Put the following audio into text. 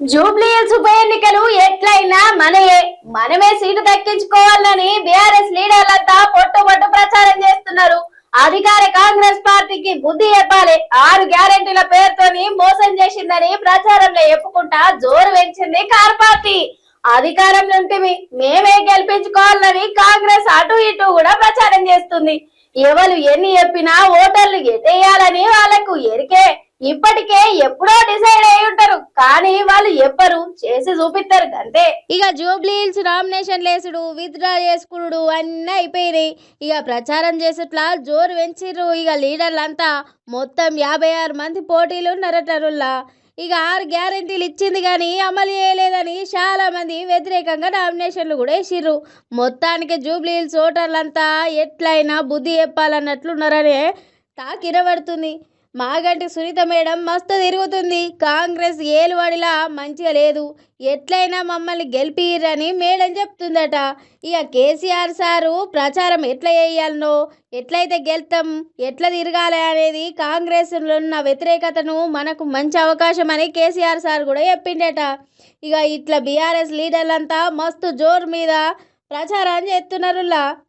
Jubilee ఉప ఎన్నికలు ఎట్లయినా మనయే. మనమే సీటు దక్కించుకోవాలని బీఆర్ఎస్ లీడర్లంతా పొట్టు పొట్టు ప్రచారం చేస్తున్నారు. అధికార కాంగ్రెస్ పార్టీకి బుద్ధి చెప్పాలి. ఆరు గ్యారెంటీల పేరుతోని మోసం చేసిందని ప్రచారంలో చెప్పుకుంటా జోరు పెంచింది కార్ పార్టీ. అధికారం ఉంటివి మేమే గెలిపించుకోవాలని కాంగ్రెస్ అటు ఇటు కూడా ప్రచారం చేస్తుంది. ఎవరు ఎన్ని చెప్పినా ఓటర్లు ఎటేయాలని వాళ్ళకు ఎరికే ఇప్పటికే ఎప్పుడో డిసైడ్ అయి ఉంటారు కానీ వాళ్ళు ఎవ్వరు చేసి చూపిస్తారు అంతే. ఇక జూబ్లీ హిల్స్ నామినేషన్ లేసుడు విత్డ్రా చేసుకునుడు అన్నీ అయిపోయినాయి. ఇక ప్రచారం చేసేట్లా జోరు పెంచిర్రు ఇక లీడర్లంతా. మొత్తం యాభై ఆరు మంది పోటీలు ఉన్నారటరుల్లా ఇక ఆరు గ్యారెంటీలు ఇచ్చింది కానీ అమలు చేయలేదని చాలా మంది వ్యతిరేకంగా నామినేషన్లు కూడా వేసిర్రు. మొత్తానికి జూబ్లీ హిల్స్ ఓటర్లంతా ఎట్లయినా బుద్ధి చెప్పాలన్నట్లున్నారనే టాక్ ఇరబడుతుంది మాగంటి సునీత మేడం మస్తు తిరుగుతుంది. కాంగ్రెస్ ఏలువాడిలా మంచిగా లేదు. ఎట్లయినా మమ్మల్ని గెలిపిరని మేడం చెప్తుందట. ఇక కేసీఆర్ సారు ప్రచారం ఎట్లా చేయాలనో ఎట్లయితే గెలుతాం ఎట్లా తిరగాలి అనేది కాంగ్రెస్లో ఉన్న వ్యతిరేకతను మనకు మంచి అవకాశం అని కేసీఆర్ సార్ కూడా చెప్పిండట. ఇక ఇట్లా బీఆర్ఎస్ లీడర్లంతా మస్తు జోరు మీద ప్రచారం చేస్తున్నారులా